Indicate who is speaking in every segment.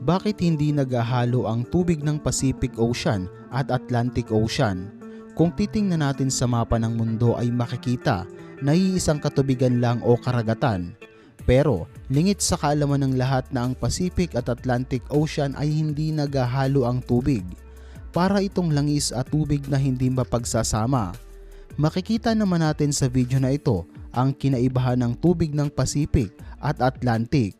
Speaker 1: bakit hindi naghahalo ang tubig ng Pacific Ocean at Atlantic Ocean? Kung titingnan natin sa mapa ng mundo ay makikita na iisang katubigan lang o karagatan. Pero lingit sa kaalaman ng lahat na ang Pacific at Atlantic Ocean ay hindi naghahalo ang tubig. Para itong langis at tubig na hindi mapagsasama. Makikita naman natin sa video na ito ang kinaibahan ng tubig ng Pacific at Atlantic.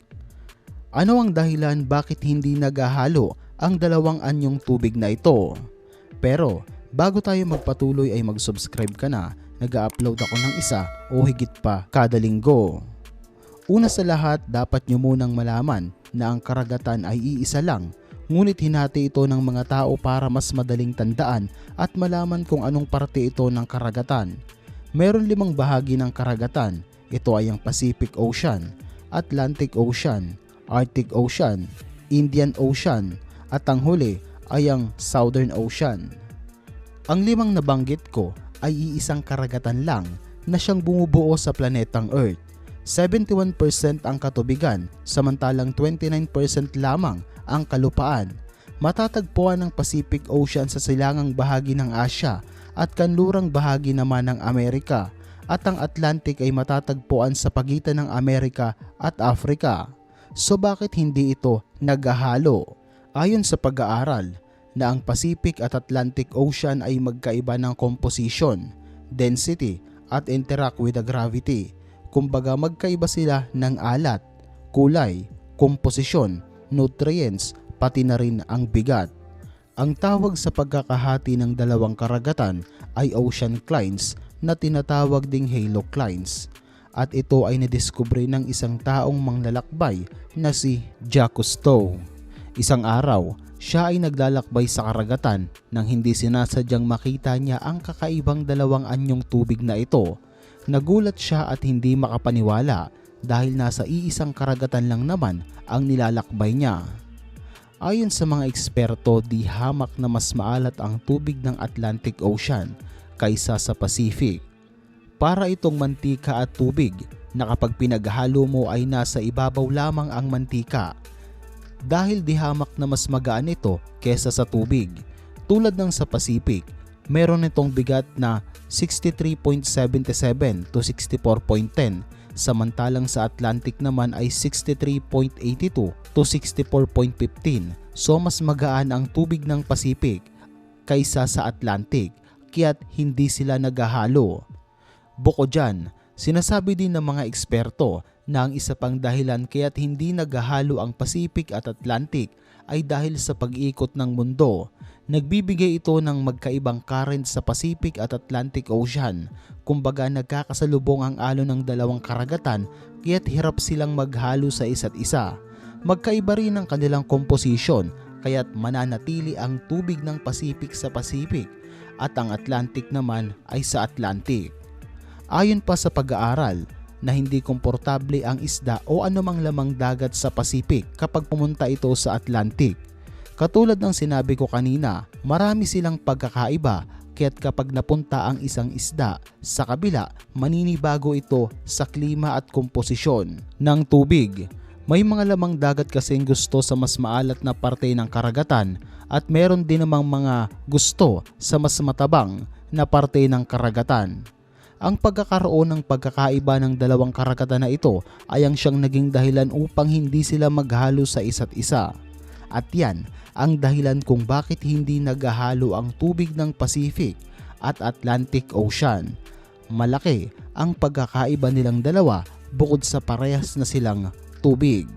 Speaker 1: Ano ang dahilan bakit hindi naghahalo ang dalawang anyong tubig na ito? Pero bago tayo magpatuloy ay mag-subscribe ka na, nag-upload ako ng isa o higit pa kada linggo. Una sa lahat, dapat nyo munang malaman na ang karagatan ay iisa lang, ngunit hinati ito ng mga tao para mas madaling tandaan at malaman kung anong parte ito ng karagatan. Meron limang bahagi ng karagatan. Ito ay ang Pacific Ocean, Atlantic Ocean, Arctic Ocean, Indian Ocean, at ang huli ay ang Southern Ocean. Ang limang nabanggit ko ay iisang karagatan lang na siyang bumubuo sa planetang Earth. 71% ang katubigan, samantalang 29% lamang ang kalupaan. Matatagpuan ng Pacific Ocean sa silangang bahagi ng Asya at kanlurang bahagi naman ng Amerika at ang Atlantic ay matatagpuan sa pagitan ng Amerika at Africa. So bakit hindi ito naghahalo? Ayon sa pag-aaral na ang Pacific at Atlantic Ocean ay magkaiba ng composition, density at interact with the gravity. Kumbaga magkaiba sila ng alat, kulay, komposisyon, nutrients, pati na rin ang bigat. Ang tawag sa pagkakahati ng dalawang karagatan ay ocean clines na tinatawag ding haloclines at ito ay nadiskubre ng isang taong manglalakbay na si Jacques Cousteau. Isang araw, siya ay naglalakbay sa karagatan nang hindi sinasadyang makita niya ang kakaibang dalawang anyong tubig na ito. Nagulat siya at hindi makapaniwala dahil nasa iisang karagatan lang naman ang nilalakbay niya. Ayon sa mga eksperto, di hamak na mas maalat ang tubig ng Atlantic Ocean kaysa sa Pacific. Para itong mantika at tubig na kapag pinaghalo mo ay nasa ibabaw lamang ang mantika. Dahil di hamak na mas magaan ito kesa sa tubig. Tulad ng sa Pacific, meron itong bigat na 63.77 to 64.10 samantalang sa Atlantic naman ay 63.82 to 64.15 so mas magaan ang tubig ng Pacific kaysa sa Atlantic kaya't hindi sila naghahalo. Bukod dyan, sinasabi din ng mga eksperto na ang isa pang dahilan kaya't hindi naghahalo ang Pacific at Atlantic ay dahil sa pag-ikot ng mundo. Nagbibigay ito ng magkaibang current sa Pacific at Atlantic Ocean. Kumbaga nagkakasalubong ang alon ng dalawang karagatan kaya't hirap silang maghalo sa isa't isa. Magkaiba rin ang kanilang komposisyon kaya't mananatili ang tubig ng Pacific sa Pacific at ang Atlantic naman ay sa Atlantic. Ayon pa sa pag-aaral, na hindi komportable ang isda o anumang lamang dagat sa Pacific kapag pumunta ito sa Atlantic. Katulad ng sinabi ko kanina, marami silang pagkakaiba kaya't kapag napunta ang isang isda sa kabila, maninibago ito sa klima at komposisyon ng tubig. May mga lamang dagat kasing gusto sa mas maalat na parte ng karagatan at meron din namang mga gusto sa mas matabang na parte ng karagatan. Ang pagkakaroon ng pagkakaiba ng dalawang karagatan na ito ay ang siyang naging dahilan upang hindi sila maghalo sa isa't isa. At yan ang dahilan kung bakit hindi naghahalo ang tubig ng Pacific at Atlantic Ocean. Malaki ang pagkakaiba nilang dalawa bukod sa parehas na silang tubig.